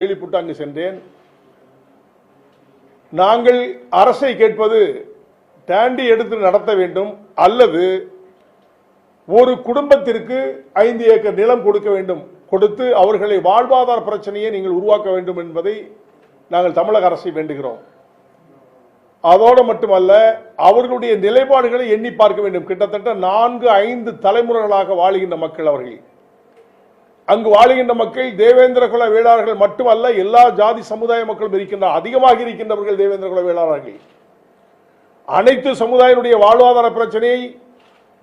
கேள்விப்பட்டு அங்கு சென்றேன். நாங்கள் அரசை கேட்பது டேண்டி எடுத்து நடத்த வேண்டும் அல்லது ஒரு குடும்பத்திற்கு ஐந்து ஏக்கர் நிலம் கொடுக்க வேண்டும். கொடுத்து அவர்களை வாழ்வாதார பிரச்சனையை நீங்கள் உருவாக்க வேண்டும் என்பதை நாங்கள் தமிழக அரசை வேண்டுகிறோம். அதோடு மட்டுமல்ல அவர்களுடைய நிலைப்பாடுகளை எண்ணி பார்க்க வேண்டும். கிட்டத்தட்ட நான்கு ஐந்து தலைமுறைகளாக வாழுகின்ற மக்கள் அவர்கள். அங்கு வாழுகின்ற மக்கள் தேவேந்திர குல வேளாளர்கள் மட்டுமல்ல எல்லா ஜாதி சமுதாய மக்களும் இருக்கின்ற அதிகமாக இருக்கின்றவர்கள் தேவேந்திர குல வேளாளர்கள். அனைத்து சமுதாயினுடைய வாழ்வாதார பிரச்சனையை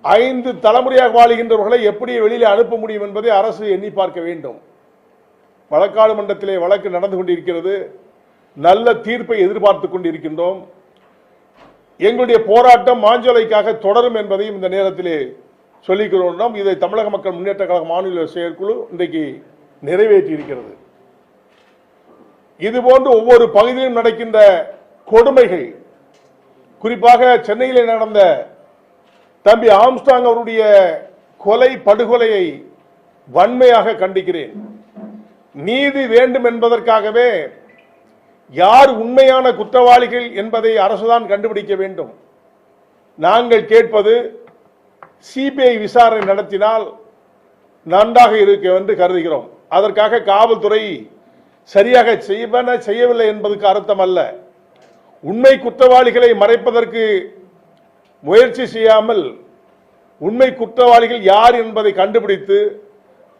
ஐந்து தலைமுறையாக வாழுகின்றவர்களை எப்படி வெளியில் அனுப்ப முடியும் என்பதை அரசு எண்ணி பார்க்க வேண்டும். வழக்காடு மன்றத்திலே வழக்கு நடந்து கொண்டிருக்கிறது. நல்ல தீர்ப்பை எதிர்பார்த்து கொண்டிருக்கின்றோம். எங்களுடைய போராட்டம் மாஞ்சோலைக்காக தொடரும் என்பதையும் இந்த நேரத்திலே சொல்லிக்கிறோம். இதை தமிழக மக்கள் முன்னேற்ற கழக மாநில செயற்குழு இன்றைக்கு நிறைவேற்றி இருக்கிறது. இதுபோன்று ஒவ்வொரு பகுதியிலும் நடக்கின்ற கொடுமைகள் குறிப்பாக சென்னையில் நடந்த தம்பி ஆம்ஸ்டாங் அவருடைய கொலை படுகொலையை வன்மையாக கண்டிக்கிறேன். நீதி வேண்டும் என்பதற்காகவே யார் உண்மையான குற்றவாளிகள் என்பதை அரசுதான் கண்டுபிடிக்க வேண்டும். நாங்கள் கேட்பது சிபிஐ விசாரணை நடத்தினால் நன்றாக இருக்க என்று கருதுகிறோம். அதற்காக காவல்துறை சரியாக செய்வன செய்யவில்லை என்பதற்கு அர்த்தம் அல்ல உண்மை குற்றவாளிகளை மறைப்பதற்கு முயற்சி செய்யாமல் உண்மை குற்றவாளிகள் யார் என்பதை கண்டுபிடித்து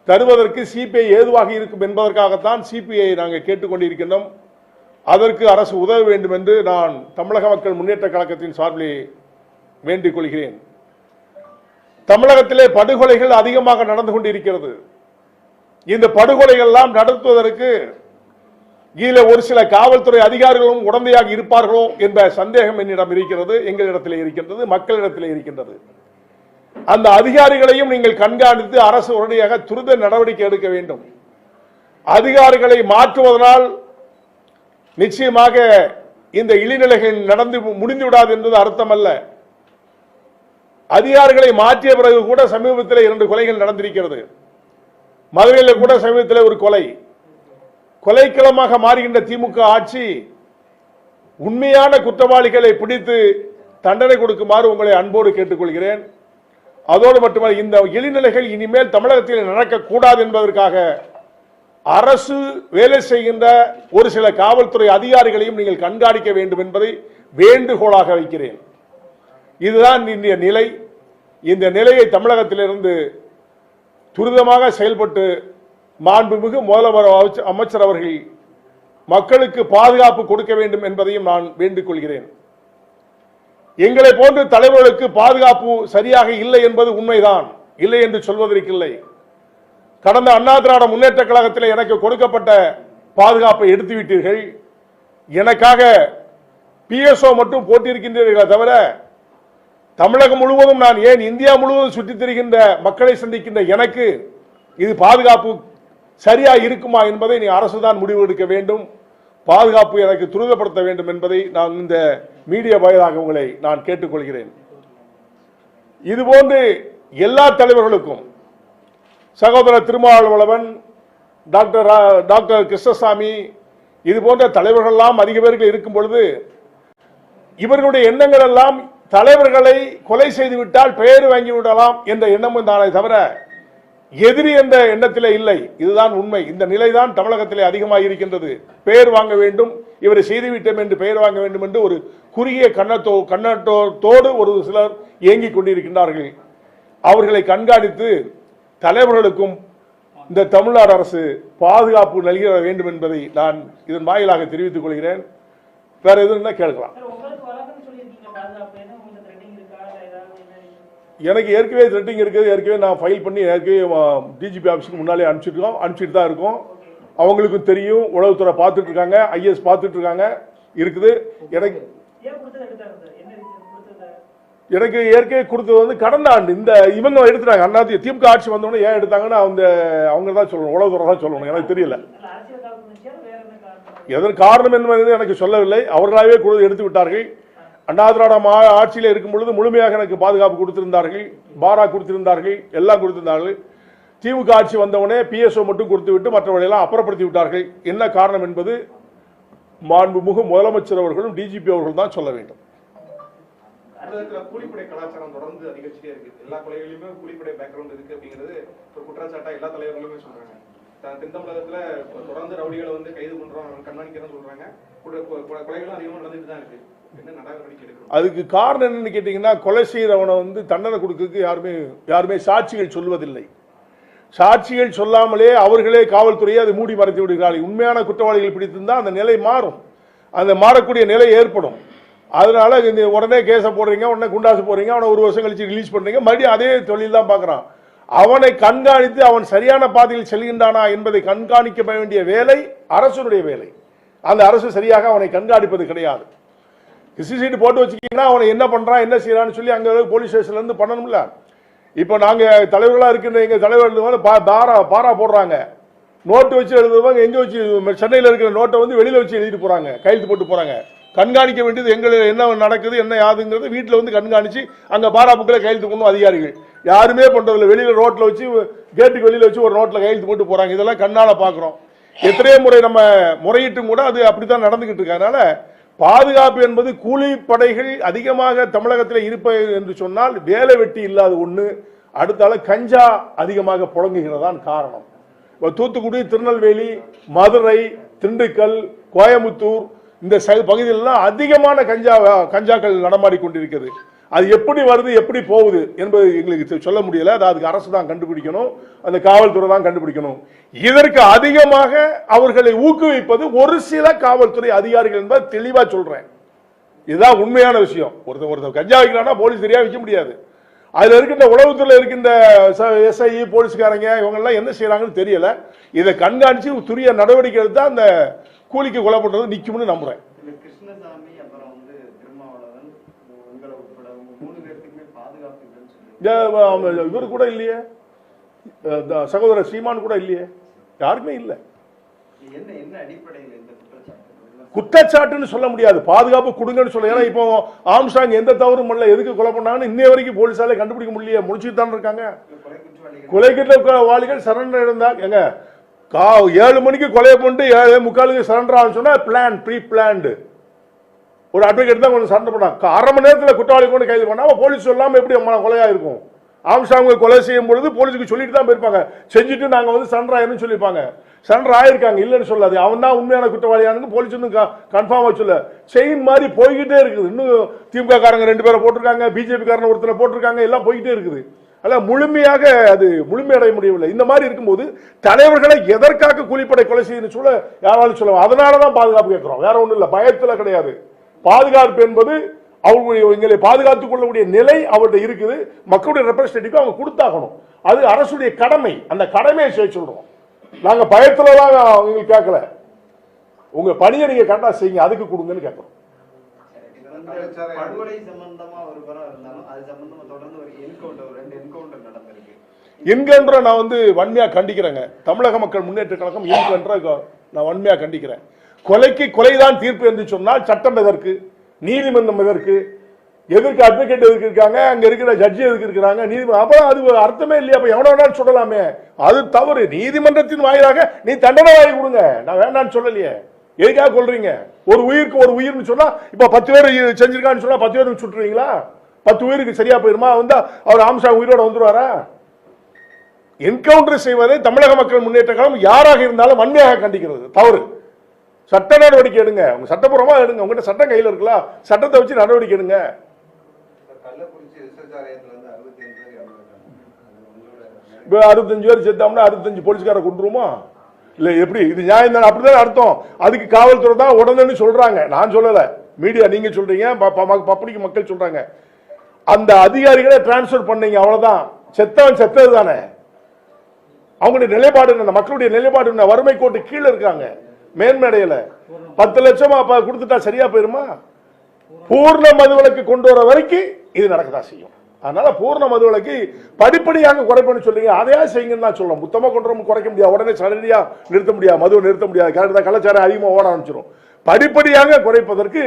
தருவதற்கு சிபிஐ ஏதுவாக இருக்கும் என்பதற்காகத்தான் சிபிஐ நாங்கள் கேட்டுக்கொண்டிருக்கின்றோம். அதற்கு அரசு உதவ வேண்டும் என்று நான் தமிழக மக்கள் முன்னேற்ற கழகத்தின் சார்பிலே வேண்டிக் கொள்கிறேன். தமிழகத்திலே படுகொலைகள் அதிகமாக நடந்து கொண்டிருக்கிறது. இந்த படுகொலைகள் எல்லாம் நடத்துவதற்கு கீழே ஒரு சில காவல்துறை அதிகாரிகளும் உடந்தையாக இருப்பார்களோ என்ற சந்தேகம் என்னிடம் இருக்கிறது எங்களிடத்தில் இருக்கின்றது மக்களிடத்தில் இருக்கின்றது. அந்த அதிகாரிகளையும் நீங்கள் கண்காணித்து அரசு உடனடியாக துரித நடவடிக்கை எடுக்க வேண்டும். அதிகாரிகளை மாற்றுவதனால் நிச்சயமாக இந்த இழிநிலைகள் நடந்து முடிந்து விடாது என்பது அர்த்தமல்ல. அதிகாரிகளை மாற்றிய பிறகு கூட சமீபத்தில் இரண்டு கொலைகள் நடந்திருக்கிறது. மதுரையில் கூட சமீபத்தில் ஒரு கொலை. கொலைக்களமாக மாறுகின்ற திமுக ஆட்சி உண்மையான குற்றவாளிகளை பிடித்து தண்டனை கொடுக்குமாறு உங்களை அன்போடு கேட்டுக்கொள்கிறேன். அதோடு மட்டுமல்ல இந்த இழிநிலைகள் இனிமேல் தமிழகத்தில் நடக்கக்கூடாது என்பதற்காக அரசு வேலை செய்கின்ற ஒரு சில காவல்துறை அதிகாரிகளையும் நீங்கள் கண்காணிக்க வேண்டும் என்பதை வேண்டுகோளாக வைக்கிறேன். இதுதான் இந்திய நிலை. இந்த நிலையை தமிழகத்திலிருந்து துரிதமாக செயல்பட்டு மாண்புமிகு முதல்வர் அமைச்ச- அமைச்சர் அவர்கள் மக்களுக்கு பாதுகாப்பு கொடுக்க வேண்டும் என்பதையும் நான் வேண்டிக் கொள்கிறேன். எங்களை போன்ற தலைவர்களுக்கு பாதுகாப்பு சரியாக இல்லை என்பது உண்மைதான். இல்லை என்று சொல்வதற்கில்லை. கடந்த அண்ணா திராவிட முன்னேற்ற கழகத்தில் எனக்கு கொடுக்கப்பட்ட பாதுகாப்பை எடுத்து விட்டீர்கள் எனக்காக பிஎஸ்ஓ மட்டும் போட்டியிருக்கின்றீர்களே தவிர தமிழகம் முழுவதும் நான் ஏன் இந்தியா முழுவதும் சுற்றித் திரிகின்ற மக்களை சந்திக்கின்ற எனக்கு இது பாதுகாப்பு சரியா இருக்குமா என்பதை நீ அரசுதான் முடிவு எடுக்க வேண்டும். பாதுகாப்பு எனக்கு துரிதப்படுத்த வேண்டும் என்பதை நான் இந்த மீடியா வாயிலாக உங்களை நான் கேட்டுக்கொள்கிறேன். இதுபோன்று எல்லா தலைவர்களுக்கும் சகோதரர் திருமாவளவன் டாக்டர் ரா- டாக்டர் கிருஷ்ணசாமி இது போன்ற தலைவர்கள்லாம் அதிக பேர்கள் இருக்கும் பொழுது இவர்களுடைய எண்ணங்கள் எல்லாம் தலைவர்களை கொலை செய்து விட்டால் பெயர் வாங்கி விடலாம் என்ற எண்ணமும் தானே தவிர எதிரி என்ற எண்ணத்திலே இல்லை. இதுதான் உண்மை. இந்த நிலைதான் தமிழகத்திலே அதிகமாக இருக்கின்றது பெயர் வாங்க வேண்டும் இவரை செய்துவிட்டோம் என்று பெயர் வாங்க வேண்டும் என்று ஒரு குறுகிய கண்ணத்தோ கண்ணட்டோத்தோடு ஒரு சிலர் இயங்கிக் கொண்டிருக்கின்றார்கள். அவர்களை கண்காணித்து தலைவர்களுக்கும் இந்த தமிழ்நாடு அரசு பாதுகாப்பு நல்கிட வேண்டும் என்பதை நான் இதன் வாயிலாக தெரிவித்துக் கொள்கிறேன். வேற எதுவும் கேட்கலாம் சார் உங்களுக்கு வழக்கம்னு சொல்லியிருக்கீங்க பாதுகாப்பு என்ன உங்களுக்கு த்ரெட்டிங் இருக்கா இல்லை ஏதாவது என்ன எனக்கு ஏற்கனவே த்ரெட்டிங் இருக்குது. ஏற்கனவே நான் ஃபைல் பண்ணி ஏற்கனவே டிஜிபி ஆஃபீஸுக்கு முன்னாலே அனுப்பிச்சிருக்கோம். அனுப்பிச்சிட்டு தான் இருக்கோம். அவங்களுக்கும் தெரியும். உளவுத்துறை பார்த்துட்டு இருக்காங்க. ஐஎஸ் பார்த்துட்டு இருக்காங்க. இருக்குது. எனக்கு எனக்கு ஏற்கனவே கொடுத்தது வந்து கடந்த ஆண்டு. இந்த இவங்க எடுத்துட்டாங்க. அண்ணா திமுக ஆட்சி வந்தோடனே ஏன் எடுத்தாங்கன்னு அந்த அவங்க தான் சொல்லணும். உளவுத்துறை தான் சொல்லணும். எனக்கு தெரியல. எதன் காரணம் என்பது எனக்கு சொல்லவில்லை. அவர்களாகவே கொடு எடுத்து விட்டார்கள். அண்ணா திராவிட ஆட்சியில் இருக்கும் பொழுது முழுமையாக எனக்கு பாதுகாப்பு கொடுத்திருந்தார்கள். பாரா கொடுத்திருந்தார்கள். எல்லாம் கொடுத்திருந்தார்கள். திமுக ஆட்சி வந்தவுடனே பிஎஸ்ஓ மட்டும் கொடுத்து விட்டு மற்றவர்களெல்லாம் அப்புறப்படுத்தி விட்டார்கள். என்ன காரணம் என்பது மாண்புமிகு முதலமைச்சர் அவர்களும் டிஜிபி அவர்களும் தான் சொல்ல வேண்டும். தமிழகத்துல கூலிப்படை கலாச்சாரம் தொடர்ந்து அதிகரிச்சுட்டே இருக்கு. எல்லா கொலைகளிலுமே கூலிப்படை பேக்ரவுண்ட் இருக்கு அப்படிங்கிறது ஒரு குற்றச்சாட்டா எல்லா தலைவர்களுமே சொல்றாங்க. தென் தமிழகத்துல தொடர்ந்து ரவுடிகளை வந்து கைது பண்றோம் கண்காணிக்கிறோம் சொல்றாங்க. கொலைகளும் நடந்துட்டு தான் இருக்கு. அதுக்கு காரணம் என்னன்னு கேட்டீங்கன்னா கொலை செய்கிறவனை வந்து தண்டனை கொடுக்கறதுக்கு யாருமே யாருமே சாட்சிகள் சொல்வதில்லை. சாட்சிகள் சொல்லாமலே அவர்களே காவல்துறையை அதை மூடி மறைத்து விடுகிறார்கள். உண்மையான குற்றவாளிகள் பிடித்திருந்தால் அந்த நிலை மாறும். அந்த மாறக்கூடிய நிலை ஏற்படும். அதனால இந்த உடனே கேஸை போடுறீங்க உடனே குண்டாசு போடுறீங்க அவனை ஒரு வருஷம் கழிச்சு ரிலீஸ் பண்றீங்க மறுபடியும் அதே தொழில் தான் பார்க்குறான். அவனை கண்காணித்து அவன் சரியான பாதையில் செல்கின்றானா என்பதை கண்காணிக்க வேண்டிய வேலை அரசனுடைய வேலை. அந்த அரசு சரியாக அவனை கண்காணிப்பது கிடையாது. ஹிஸ்டரி சீட்டு போட்டு வச்சுக்கிங்கன்னா அவனை என்ன பண்ணுறான் என்ன செய்யறான்னு சொல்லி அங்கே போலீஸ் ஸ்டேஷன்ல இருந்து பண்ணணும்ல. இப்போ நாங்கள் தலைவர்களாக இருக்கின்ற எங்கள் தலைவர்கள் வந்து பா- பாரா பாரா போடுறாங்க. நோட்டு வச்சு எழுதுவாங்க எங்கே வச்சு சென்னையில் இருக்கிற நோட்டை வந்து வெளியில் வச்சு எழுதிட்டு போகிறாங்க கையெழுத்து போட்டு போகிறாங்க கண்காணிக்க வேண்டியது எங்களை என்ன நடக்குது என்ன யாதுங்கிறது வீட்டில் வந்து கண்காணித்து அங்கே பாரா புக்கில் கையெழுத்து போடணும் அதிகாரிகள். யாருமே பண்ணுறதில்ல வெளியில் ரோட்டில் வச்சு கேட்டுக்கு வெளியில் வச்சு ஒரு நோட்டில் கையெழுத்து போட்டு போகிறாங்க இதெல்லாம் கண்ணால் பார்க்குறோம் எத்தனையோ முறை நம்ம முறையிட்டும் கூட அது அப்படி தான் இருக்கு. அதனால பாதுகாப்பு என்பது கூலிப்படைகள் அதிகமாக தமிழகத்தில் இருப்பது என்று சொன்னால் வேலை வெட்டி இல்லாத ஒன்று அடுத்தால கஞ்சா அதிகமாக புழங்குகிறதான் காரணம். இப்போ தூத்துக்குடி திருநெல்வேலி மதுரை திண்டுக்கல் கோயமுத்தூர் இந்த பகுதியிலலாம் அதிகமான கஞ்சா கஞ்சாக்கள் நடமாடி கொண்டிருக்கிறது. அது எப்படி வருது எப்படி போகுது என்பது எங்களுக்கு சொல்ல முடியல. அது அதுக்கு அரசு தான் கண்டுபிடிக்கணும். அந்த காவல்துறை தான் கண்டுபிடிக்கணும். இதற்கு அதிகமாக அவர்களை ஊக்குவிப்பது ஒரு சில காவல்துறை அதிகாரிகள் என்பதை தெளிவாக சொல்றேன். இதுதான் உண்மையான விஷயம். ஒருத்தர் ஒருத்தர் கஞ்சா வைக்கிறான்னா போலீஸ் சரியா வைக்க முடியாது. அதில் இருக்கின்ற உளவுத்துறையில் இருக்கின்ற எஸ்ஐ போலீஸ்காரங்க இவங்கெல்லாம் என்ன செய்யறாங்கன்னு தெரியல. இதை கண்காணிச்சு துரிய நடவடிக்கை எடுத்தால் அந்த கூலிக்கு கொலை சொல்லி இந்த, ஆமா, இவர் கூட இல்லையே. சகோதரர் சீமான் கூட இல்லையே. யாருமே இல்லை. குற்றச்சாட்டுன்னு சொல்ல முடியாது. பாதுகாப்பு கொடுங்கன்னு சொல்ல. ஏன்னா இப்போ ஆம்ஸ்டாங் எந்த தவறும் பண்ணல. எதுக்கு கொலை பண்ணாங்கன்னு இன்னைய வரைக்கும் போலீஸால கண்டுபிடிக்க முடியல முடிச்சுட்டு தான் இருக்காங்க கொலை வாளிகள் சரண்டர் இருந்தா எங்க? கா ஏழு மணிக்கு கொலையை பண்ணிட்டு ஏழு முக்காலுக்கு சரண்டர் ஆகும் சொன்னால் பிளான் ப்ரீ பிளான்டு ஒரு அட்வொகேட் தான் கொஞ்சம் சரண்டர் பண்ணாங்க. அரை மணி நேரத்தில் குற்றவாளி கொண்டு கைது பண்ணாமல் போலீஸ் சொல்லாமல் எப்படி அம்மா கொலையாக இருக்கும்? ஆம்சாங்க கொலை செய்யும் பொழுது போலீஸுக்கு சொல்லிட்டு தான் போயிருப்பாங்க. செஞ்சுட்டு நாங்கள் வந்து சரண்டர் ஆயிருன்னு சொல்லியிருப்பாங்க. சரண்டர் ஆயிருக்காங்க இல்லைன்னு சொல்லாது அவன் தான் உண்மையான குற்றவாளியானு போலீஸ் இன்னும் கன்ஃபார்மாக சொல்ல செயின் மாதிரி போய்கிட்டே இருக்குது. இன்னும் திமுக காரங்க ரெண்டு பேரை போட்டிருக்காங்க பிஜேபி காரங்க ஒருத்தரை போட்டிருக்காங்க எல்லாம் போய்கிட்டே இருக்குது. அல்ல முழுமையாக அது முழுமையடைய முடியவில்லை. இந்த மாதிரி இருக்கும்போது தலைவர்களை எதற்காக கூலிப்படை கொலை செய்யணும்னு சொல்ல யாராலும் சொல்லுவாங்க அதனால தான் பாதுகாப்பு கேட்கிறோம். வேற ஒன்றும் இல்லை பயத்தில் கிடையாது. பாதுகாப்பு என்பது அவர்களுடைய எங்களை பாதுகாத்துக் கொள்ளக்கூடிய நிலை அவர்கிட்ட இருக்குது. மக்களுடைய ரெப்ரஸன்டேட்டிவ் அவங்க கொடுத்தாகணும். அது அரசுடைய கடமை. அந்த கடமையை செய்ய சொல்கிறோம் நாங்கள் பயத்தில் தான் எங்களுக்கு கேட்கல. உங்கள் பணியை நீங்கள் கரெக்டாக செய்யுங்க அதுக்கு கொடுங்கன்னு கேட்குறோம். படுகொலை சம்பந்தமா ஒரு புறம் இருந்தாலும் அது சம்பந்தமா தொடர்ந்து ஒரு என்கவுண்டர் ரெண்டு என்கவுண்டர் நடந்திருக்கு. என்கன்ற நான் வந்து வன்மையா கண்டிக்கிறேங்க. தமிழக மக்கள் முன்னேற்ற கழகம் என்கன்ற நான் வன்மையா கண்டிக்கிறேன். கொலைக்கு கொலைதான் தீர்ப்பு என்று சொன்னால் சட்டம் எதற்கு? நீதிமன்றம் எதற்கு? எதற்கு அட்வொகேட் எதுக்கு இருக்காங்க? அங்க இருக்கிற ஜட்ஜி எதுக்கு இருக்கிறாங்க? நீதிமன்றம் அப்ப அது ஒரு அர்த்தமே இல்லையா. அப்ப எவன வேணாலும் சொல்லலாமே. அது தவறு. நீதிமன்றத்தின் வாயிலாக நீ தண்டனை வாங்கி கொடுங்க. நான் வேண்டாம்னு சொல்லலையே. எதுக்காக கொள்றீங்க ஒரு உயிருக்கு ஒரு உயிர்னு சொன்னா இப்ப பத்து பேர் செஞ்சிருக்கான்னு சொன்னா பத்து பேருக்கு சுட்டுறீங்களா? பத்து உயிருக்கு சரியா போயிருமா? வந்தா அவர் ஆம்சா உயிரோட வந்துருவாரா? என்கவுண்டர் செய்வதை தமிழக மக்கள் முன்னேற்ற கழகம் யாராக இருந்தாலும் வன்மையாக கண்டிக்கிறது. தவறு. சட்ட நடவடிக்கை எடுங்க. உங்க சட்டப்பூர்வமா எடுங்க. உங்ககிட்ட சட்டம் கையில் இருக்கலாம் சட்டத்தை வச்சு நடவடிக்கை எடுங்க. பேர் அறுபத்தஞ்சு பேர் செத்தாம்னா அறுபத்தஞ்சு போலீஸ்கார கொண்டுருமா இல்லை எப்படி? இது நியாயம் தானே? அப்படிதான் அர்த்தம். அதுக்கு காவல்துறை தான் உடனே சொல்றாங்க. நான் சொல்லலை. மீடியா நீங்கள் சொல்கிறீங்க பப்ளிக் மக்கள் சொல்றாங்க. அந்த அதிகாரிகளை டிரான்ஸ்ஃபர் பண்ணீங்க. அவ்வளோதான் செத்தவன் செத்தது தானே. அவங்களுடைய நிலைப்பாடு என்ன? அந்த மக்களுடைய நிலைப்பாடு என்ன? வறுமை கோட்டு கீழே இருக்காங்க. மேன்மேடையில். பத்து லட்சமா கொடுத்துட்டா சரியா போயிருமா? பூர்ண மதுவிலக்கு கொண்டு வர வரைக்கும் இது நடக்கதான் செய்யும். அதனால பூர்ண மதுவிலக்கு படிப்படியாக குறைப்பன்னு சொல்றீங்க. அதையா செய்யுங்கன்னு தான் சொல்றோம். மொத்தமா கொண்டு வரும் குறைக்க முடியாது. உடனே சடனடியா நிறுத்த முடியாது. மதுவை நிறுத்த முடியாது. கரெக்டா கலாச்சாரம் அதிகமாக ஓட ஆரம்பிச்சிடும் படிப்படியாக குறைப்பதற்கு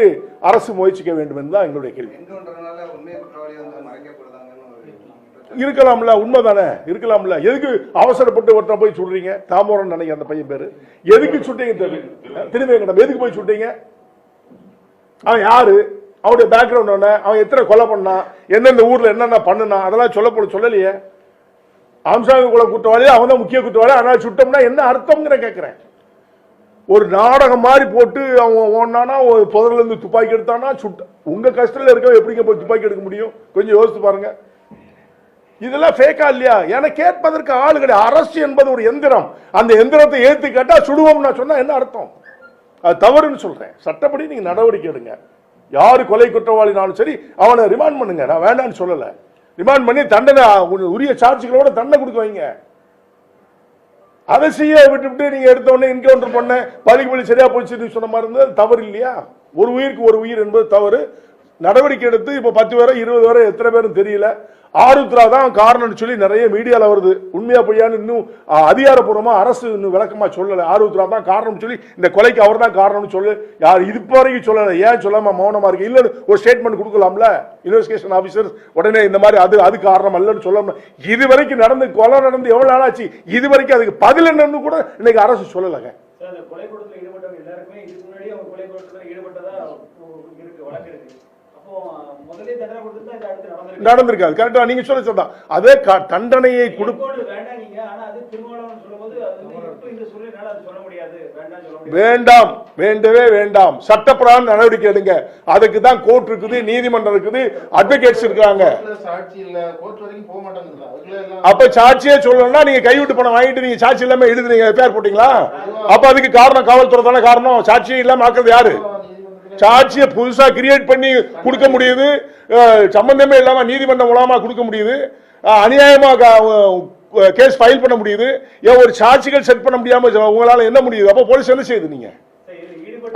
அரசு முயற்சிக்க வேண்டும் என்று தான் எங்களுடைய கேள்வி. என்கவுண்டர்னால உண்மை வந்து ஒரு இருக்கலாம்ல. உண்மைதானே? இருக்கலாம்ல. எதுக்கு அவசரப்பட்டு ஒருத்தனை போய் சுடுறீங்க? தாமோரன் நினைக்க அந்த பையன் பேரு. எதுக்கு சுட்டீங்க தெரியும் திருவேங்கடம். எதுக்கு போய் சுட்டீங்க? அவன் யாரு? அவனுடைய பேக்ரவுண்ட் என்ன அவன் எத்தனை கொலை பண்ணான் எந்தெந்த ஊரில் என்னென்ன பண்ணுனா அதெல்லாம் சொல்லப்பட சொல்லலையே. ஆம்சாங்க கொலை குற்றவாளி அவன் தான் முக்கிய குற்றவாளி. ஆனால் சுட்டோம்னா என்ன அர்த்தம்ங்கிற கேட்குறேன் ஒரு நாடகம் மாதிரி போட்டு அவன் ஓடினானா ஒரு புதர்லேருந்து துப்பாக்கி எடுத்தானா சுட்ட உங்கள் கஷ்டத்தில் இருக்க எப்படிங்க போய் துப்பாக்கி எடுக்க முடியும்? கொஞ்சம் யோசித்து பாருங்கள் இதெல்லாம் ஃபேக்கா இல்லையா? என கேட்பதற்கு ஆள் கிடையாது. அரசு என்பது ஒரு எந்திரம். அந்த எந்திரத்தை ஏற்று கேட்டால் சுடுவோம் நான் சொன்னால் என்ன அர்த்தம்? அது தவறுன்னு சொல்கிறேன் சட்டப்படி நீங்கள் நடவடிக்கை எடுங்க. யார் கொலை குற்றவாளினாலும் சரி அவனை ரிமாண்ட் பண்ணுங்க. நான் வேண்டாம்னு சொல்லலை. ரிமாண்ட் பண்ணி தண்டனை உரிய சார்ஜுகளோட தண்டனை கொடுக்க வைங்க. அதை செய்ய விட்டுவிட்டு நீங்க எடுத்த உடனே என்கவுண்டர் பண்ண பலிக்கு பலி சரியா போச்சு சொன்ன மாதிரி இருந்தது தவறு இல்லையா? ஒரு உயிருக்கு ஒரு உயிர் என்பது தவறு. நடவடிக்கை எடுத்து இப்போ பத்து பேரை இருபது பேரை எத்தனை பேரும் தெரியல. ஆருத்ரா தான் காரணம்னு சொல்லி நிறைய மீடியாவில் வருது. உண்மையா பொய்யான்னு இன்னும் அதிகாரப்பூர்வமாக அதிகாரப்பூர்வமா அரசு இன்னும் விளக்கமா சொல்லலை. ஆருத்ரா தான் காரணம்னு சொல்லி இந்த கொலைக்கு அவர் தான் காரணம்னு சொல்லு யார் இது இப்போ வரைக்கும் சொல்லலை. ஏன் சொல்லாம மௌனமா இருக்கு? இல்லைன்னு ஒரு ஸ்டேட்மெண்ட் கொடுக்கலாம்ல? இன்வெஸ்டிகேஷன் ஆஃபீஸர் உடனே இந்த மாதிரி அது அது காரணம் அல்லன்னு சொல்லணும். இது வரைக்கும் நடந்து கொலை நடந்து எவ்வளவு நாளாச்சு இது வரைக்கும் அதுக்கு பதில் என்னன்னு கூட இன்னைக்கு அரசு சொல்லலைங்க. கொலை கூட்டத்தில் ஈடுபட்டவங்க எல்லாருக்குமே இதுக்கு முன்னாடி அவங்க கொலை கூட்டத்தில் ஈடுபட்டதா இருக்கு வழக்கு இருக்கு. நடந்திருக்காது. கரெக்டா நீங்க சொல்ல சொல்லலாம் அதே தண்டனையை வேண்டாம் நீங்க. ஆனா அது திருமணம் சொல்லும்போது அது வந்து இப்ப இந்த சூழ்நிலை அது சொல்ல முடியாது. வேண்டாம் சொல்ல முடியாது. வேண்டாம். வேண்டவே வேண்டாம். சட்டப்பிரகாரம் நடவடிக்கை எடுங்க. அதுக்கு தான் கோர்ட் இருக்குது நீதிமன்றம் இருக்குது அட்வொகேட்ஸ் இருக்காங்க. கோர்ட்ல சாட்சி இல்ல. கோர்ட் வரைக்கும் போக மாட்டேங்குது. அதுக்குள்ள எல்லாம் அப்ப சாட்சியே சொல்லணும்னா நீங்க கைவிட்டு பணம் வாங்கிட்டு நீங்க சாட்சி இல்லாம எழுதுறீங்க. எஃப்ஐஆர் போட்டீங்களா? அப்ப அதுக்கு காரணம் காவல்துறை தானே காரணம். சாட்சியே இல்லாம ஆக்குறது யாரு? சாட்சியை புதுசா கிரியேட் பண்ணி கொடுக்க முடியுது. சம்பந்தமே இல்லாம நீதிமன்றம் மூலமா கொடுக்க முடியுது. அநியாயமாக அநியாயமா கேஸ் ஃபைல் பண்ண முடியுது. ஏன் ஒரு சாட்சிகள் செட் பண்ண முடியாம உங்களால என்ன முடியுது? அப்போ போலீஸ் என்ன செய்யுது நீங்க?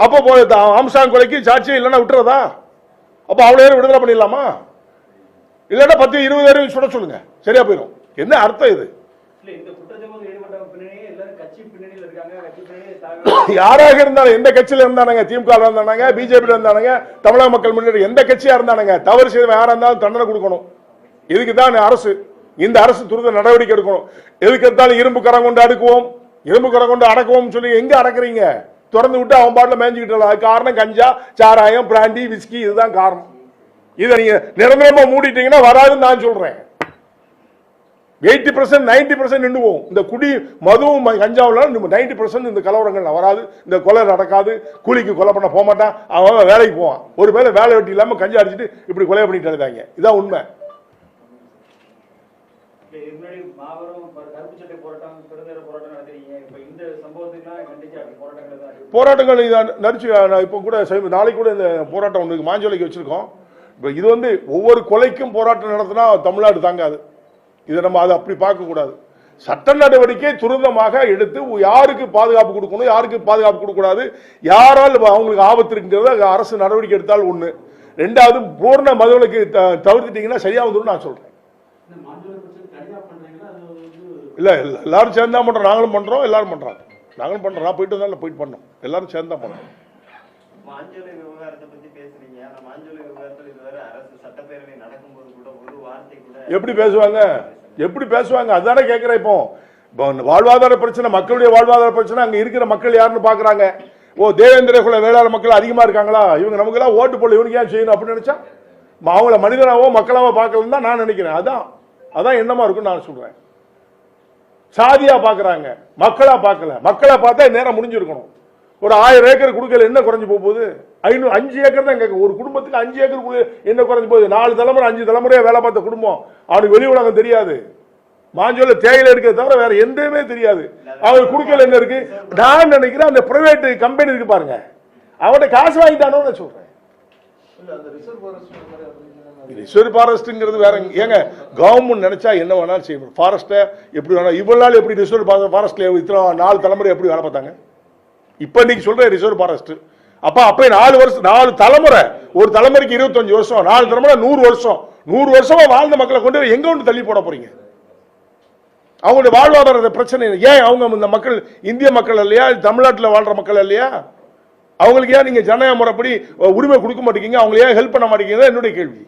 அப்போ போ- ஆம்சாங் கொலைக்கு சாட்சியம் இல்லைன்னா விட்டுறதா? அப்போ அவ்வளோ நேரம் விடுதலை பண்ணிடலாமா? இல்லைன்னா பத்து இருபது பேரும் சுட சொல்லுங்க. சரியா போயிடும் என்ன அர்த்தம் இது இல்ல இந்த குற்றச்சம்பவத்தில் ஈடுபட்டவங்க பின்னணியே எல்லாரும் கட்சி பின்னணியில் இருக்காங்க கட்சி பின்னணியே தாங்க யாராக இருந்தாலும் எந்த கட்சியில இருந்தானுங்க? திமுக இருந்தானுங்க பிஜேபி இருந்தானுங்க தமிழக மக்கள் முன்னேற்ற எந்த கட்சியா இருந்தானுங்க? தவறு செய்த யாரா இருந்தாலும் தண்டனை கொடுக்கணும். இதுக்கு தான் அரசு. இந்த அரசு துரித நடவடிக்கை எடுக்கணும். எதுக்கு எடுத்தாலும் இரும்பு கரம் கொண்டு அடுக்குவோம். இரும்பு கரம் கொண்டு அடக்குவோம் சொல்லி எங்க அடக்குறீங்க? திறந்து விட்டு அவன் பாட்டில் மேய்ஞ்சிக்கிட்டு அது அதுக்கு காரணம் கஞ்சா சாராயம் பிராண்டி விஸ்கி இதுதான் காரணம். இதை நீங்க நிரந்தரமா மூடிட்டீங்கன்னா வராதுன்னு நான் சொல்றேன். எயிட்டி பர்சன்ட் நைன்டி பர்சன்ட் நின்று போகும் இந்த குடி மதுவும் கஞ்சாவும் நைன்டி பர்சன்ட் இந்த கலவரங்கள் வராது. இந்த கொலை நடக்காது. கூலிக்கு கொலை பண்ண போக மாட்டான். அவன் வேலைக்கு போவான். ஒரு வேளை வேலை வெட்டி இல்லாம கஞ்சா அடிச்சிட்டு இப்படி கொலை பண்ணிட்டு இருந்தாங்க இதான் உண்மை. போராட்டங்கள் நடிச்சு நான் இப்போ கூட நாளைக்கு கூட இந்த போராட்டம் ஒன்று மாஞ்சோலைக்கு வச்சிருக்கோம். இப்போ இது வந்து ஒவ்வொரு கொலைக்கும் போராட்டம் நடத்தினா தமிழ்நாடு தாங்காது. இதை நம்ம அதை அப்படி பார்க்கக்கூடாது சட்ட நடவடிக்கை துரிதமாக எடுத்து யாருக்கு பாதுகாப்பு கொடுக்கணும் யாருக்கு பாதுகாப்பு கொடுக்கக்கூடாது யாரால் அவங்களுக்கு ஆபத்து இருக்குங்கிறத அரசு நடவடிக்கை எடுத்தால் ஒன்று ரெண்டாவது பூர்ண மதுவிலக்கு த- தவிர்த்துட்டீங்கன்னா சரியா வந்துடும் நான் சொல்றேன். இல்ல இல்ல எல்லாரும் சேர்ந்து தான் பண்றோம் நாங்களும் பண்றோம் எல்லாரும் பண்றாங்க நாங்களும் பண்றோம் நான் போயிட்டு வந்தாலும் போயிட்டு பண்ணோம். எல்லாரும் சேர்ந்து தான் பண்றோம். மாஞ்சோலை விவகாரத்தை பத்தி பேசுறீங்க ஆனா மாஞ்சோலை விவகாரத்தில் இதுவரை அரசு சட்டப்பேரவை நடக்கும்போது கூட ஒரு வார்த்தை கூட எப்படி பேசுவாங்க? எப்படி பேசுவாங்க? அதுதானே கேட்கிறேன் இப்போ. இப்போ வாழ்வாதார பிரச்சனை மக்களுடைய வாழ்வாதார பிரச்சனை அங்கே இருக்கிற மக்கள் யாருன்னு பார்க்குறாங்க ஓ தேவேந்திர குல வேளாண் மக்கள் அதிகமாக இருக்காங்களா? இவங்க நமக்கு எல்லாம் ஓட்டு போடல. இவனுக்கு ஏன் செய்யணும் அப்படின்னு நினச்சா? அவங்கள மனிதனாவோ மக்களாவோ பார்க்கலன்னு தான் நான் நினைக்கிறேன். அதான் அதான் என்னமா இருக்குன்னு நான் சொல்கிறேன் சாதியாக பார்க்குறாங்க மக்களாக பார்க்கல. மக்களை பார்த்தா நேரம் முடிஞ்சிருக்கணும். ஒரு ஆயிரம் ஏக்கர் கொடுக்கல என்ன குறைஞ்சு போக போகுது? ஐநூறு அஞ்சு ஏக்கர் தான் கேட்க ஒரு குடும்பத்துக்கு அஞ்சு ஏக்கர் என்ன குறைஞ்சு போகுது? நாலு தலைமுறை அஞ்சு தலைமுறையா வேலை பார்த்த குடும்பம். அவனுக்கு வெளி உலகம் தெரியாது. மாஞ்சோல தேயிலை இருக்கிறத தவிர வேற எதுவுமே தெரியாது. அவன் கொடுக்கல என்ன இருக்கு? நான் நினைக்கிறேன் அந்த பிரைவேட் கம்பெனி இருக்கு பாருங்க. அவன்கிட்ட காசு வாங்கிட்டானோ நான் சொல்றேன். ரிசர்வ் ஃபாரஸ்ட் மாதிரி அப்படின்னு ரிசர்வ் ஃபாரஸ்ட்ங்கிறது வேற ஏங்க கவர்மெண்ட் நினைச்சா என்ன வேணாலும் செய்யும் ஃபாரஸ்ட்டை எப்படி வேணாலும் இவ்வளவு நாள் எப்படி ரிசர்வ் ஃபாரஸ்ட்ல இத்தனை நாலு தலைமுறை எப்படி வேலை பார்த்தாங்க? இப்ப நீங்க சொல்ற ரிசர்வ் ஃபாரஸ்ட் அப்ப அப்ப நாலு வருஷம் நாலு தலைமுறை ஒரு தலைமுறைக்கு இருபத்தஞ்சு வருஷம் நாலு தலைமுறை நூறு வருஷம். நூறு வருஷமா வாழ்ந்த மக்களை கொண்டு போய் எங்க தள்ளி போட போறீங்க? அவங்களுடைய வாழ்வாதார பிரச்சனை ஏன் அவங்க இந்த மக்கள் இந்திய மக்கள் இல்லையா? தமிழ்நாட்டில் வாழ்ற மக்கள் இல்லையா? அவங்களுக்கு ஏன் நீங்க ஜனநாயக முறைப்படி உரிமை கொடுக்க மாட்டேங்கிறீங்க? அவங்கள ஏன் ஹெல்ப் பண்ண மாட்டேங்கிறதா என்னுடைய கேள்வி.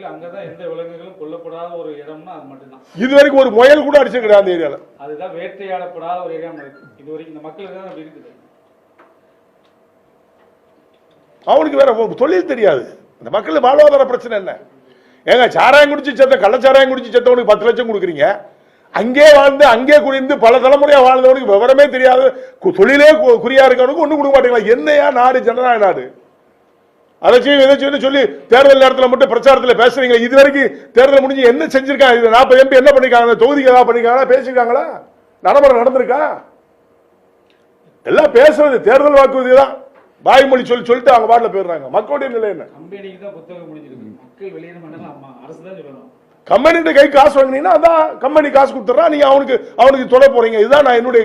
உண்மையில அங்கதான் எந்த விலங்குகளும் கொல்லப்படாத ஒரு இடம்னா அது மட்டும்தான். இது வரைக்கும் ஒரு முயல் கூட அடிச்சு கிடையாது அந்த ஏரியால. அதுதான் வேட்டையாடப்படாத ஒரு இருக்கு. இது வரைக்கும் இந்த மக்களுக்கு தான் அப்படி இருக்குது அவனுக்கு வேற தொழில் தெரியாது. இந்த மக்கள் வாழ்வாதார பிரச்சனை என்ன? ஏங்க சாராயம் குடிச்சு செத்த கள்ளச்சாராயம் குடிச்சு செத்தவனுக்கு பத்து லட்சம் கொடுக்குறீங்க. அங்கே வாழ்ந்து அங்கே குடிந்து பல தலைமுறையா வாழ்ந்தவனுக்கு விவரமே தெரியாது. தொழிலே குறியா இருக்கவனுக்கு ஒண்ணும் கொடுக்க மாட்டேங்களா? என்னையா நாடு ஜனநாயக நாடு? அதை செய்யும் இதை செய்யணும் சொல்லி தேர்தல் நேரத்தில் மட்டும் பிரச்சாரத்தில் பேசுறீங்க இது வரைக்கும் தேர்தல் முடிஞ்சு என்ன செஞ்சிருக்காங்க இது நாற்பது எம்பி என்ன பண்ணிருக்காங்க? தொகுதிக்கு ஏதாவது பண்ணிருக்காங்களா? பேசிருக்காங்களா? நடைமுறை நடந்திருக்கா? எல்லாம் பேசுறது தேர்தல் வாக்குறுதி தான். வாய்மொழி சொல்லி சொல்லிட்டு அவங்க பாட்டில் போயிடுறாங்க. மக்களுடைய நிலை என்ன? கம்பெனிட்ட கை காசு வாங்கினீங்கன்னா அதான் கம்பெனி காசு கொடுத்துட்றான் நீங்க அவனுக்கு அவனுக்கு தொலை போறீங்க. இதுதான் நான் என்னுடைய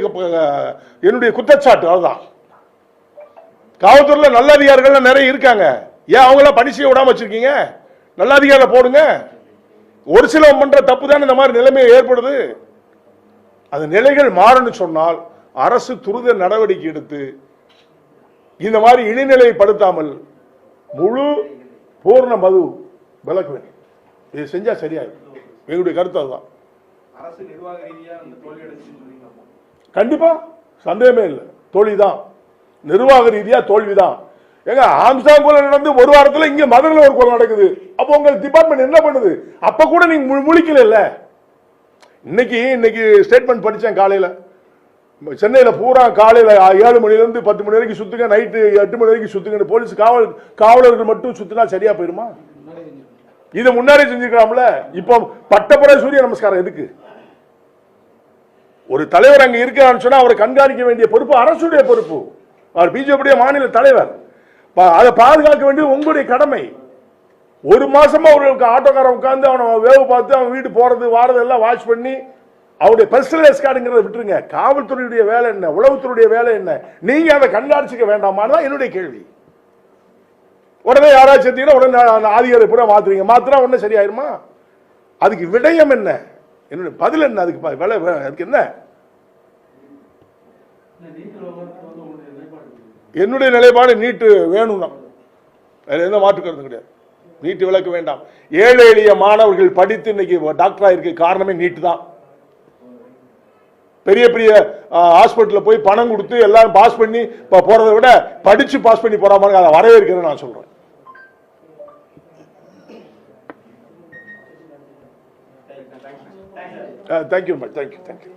என்னுடைய குற்றச்சாட்டு. அதுதான் காவல்துறையில நல்ல அதிகாரிகள் நிறைய இருக்காங்க. ஏன் அவங்கள பணி செய்ய விடாம வச்சிருக்கீங்க? நல்ல அதிகாரிகளை போடுங்க. ஒரு சிலவன் பண்ற தப்பு தான் இந்த மாதிரி நிலைமை ஏற்படுது. அந்த நிலைகள் மாறணும்னு சொன்னால் அரசு துரித நடவடிக்கை எடுத்து இந்த மாதிரி இடைநிலைப்படுத்தாமல் முழு பூர்ண மது விலக்கு வேண்டும். இது செஞ்சா சரியாயிடும். எங்களுடைய கருத்து அதுதான். கண்டிப்பா. சந்தேகமே இல்லை. தோல்விதான். நிர்வாக ரீதியா தோல்விதான். ஏங்க ஆம்ஸ்டாங் கொலை நடந்து ஒரு வாரத்துல இங்க மதுரையில் ஒரு கொலை நடக்குது. அப்போ உங்க டிபார்ட்மெண்ட் என்ன பண்ணுது? அப்ப கூட நீங்க மு- முழிக்கல இல்ல இன்னைக்கு இன்னைக்கு ஸ்டேட்மெண்ட் படிச்சேன் காலையில. சென்னையில பூரா காலையில ஏழு மணில இருந்து பத்து மணி வரைக்கும் சுத்துங்க நைட்டு எட்டு மணி வரைக்கும் சுத்துங்க போலீஸ் காவல் காவலர்கள் மட்டும் சுத்தினா சரியா போயிருமா? இதை முன்னாடி செஞ்சுக்கலாம்ல இப்போ பட்டப்புற சூரிய நமஸ்காரம் எதுக்கு? ஒரு தலைவர் அங்க இருக்கிறான்னு சொன்னா அவரை கண்காணிக்க வேண்டிய பொறுப்பு அரசுடைய பொறுப்பு. அவர் பிஜேபியுடைய மாநில தலைவர். பா- அதை பாதுகாக்க வேண்டியது உங்களுடைய கடமை. ஒரு மாசமா அவர்களுக்கு ஆட்டோக்காரன் உட்காந்து அவனை வேவு பார்த்து அவன் வீட்டு போறது வாரது எல்லாம் வாட்ச் பண்ணி அவருடைய பர்சனல் எஸ்கார்டுங்கிறத விட்டுருங்க. காவல்துறையுடைய வேலை என்ன? உளவுத்துறையுடைய வேலை என்ன? நீங்க அதை கண்காணிச்சிக்க வேண்டாமான்னு தான் என்னுடைய கேள்வி. உடனே யாராச்சும் செத்தீங்கன்னா உடனே அந்த ஆதிகாரி பூரா மாத்துறீங்க. மாத்தினா உடனே சரியாயிருமா? அதுக்கு விடயம் என்ன? என்னுடைய பதில் என்ன? அதுக்கு விலை அதுக்கு என்ன? என்னுடைய நிலைப்பாடு நீட்டு வேணும் தான் வேற எந்த மாற்று கிடையாது. நீட்டு விளக்க வேண்டாம். ஏழை எளிய மாணவர்கள் படித்து இன்னைக்கு டாக்டர் இருக்க காரணமே நீட்டு தான். பெரிய பெரிய ஹாஸ்பிட்டலில் போய் பணம் கொடுத்து எல்லாரும் பாஸ் பண்ணி இப்போ போகிறத விட படித்து பாஸ் பண்ணி போகிற மாதிரி அதை வரவேற்கிறேன் நான் சொல்கிறேன் தேங்க்யூ மேடம் தேங்க்யூ தேங்க்யூ